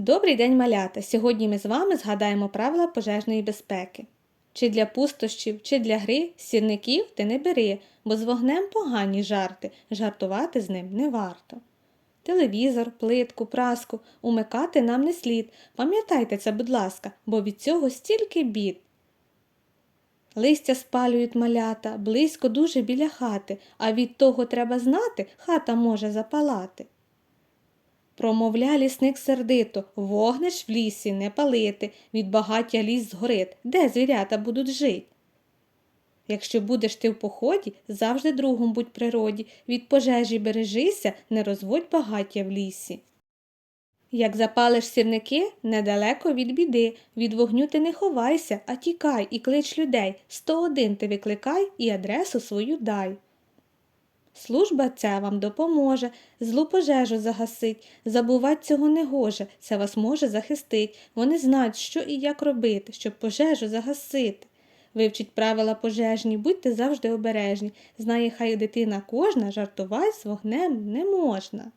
Добрий день, малята! Сьогодні ми з вами згадаємо правила пожежної безпеки. Чи для пустощів, чи для гри сірників ти не бери, бо з вогнем погані жарти, жартувати з ним не варто. Телевізор, плитку, праску умикати нам не слід. Пам'ятайте це, будь ласка, бо від цього стільки бід. Листя спалюють малята, близько дуже біля хати, а від того треба знати, хата може запалати. Промовля лісник сердито, вогнеш в лісі не палити, від багаття ліс згорить, де звірята будуть жить. Якщо будеш ти в поході, завжди другом будь природі, від пожежі бережися, не розводь багаття в лісі. Як запалиш сірники, недалеко від біди, від вогню ти не ховайся, а тікай і клич людей, 101 ти викликай і адресу свою дай. Служба ця вам допоможе, злу пожежу загасить, забувать цього не гоже, це вас може захистить. Вони знають, що і як робити, щоб пожежу загасити. Вивчіть правила пожежні, будьте завжди обережні. Знає хай дитина кожна, жартувать з вогнем не можна.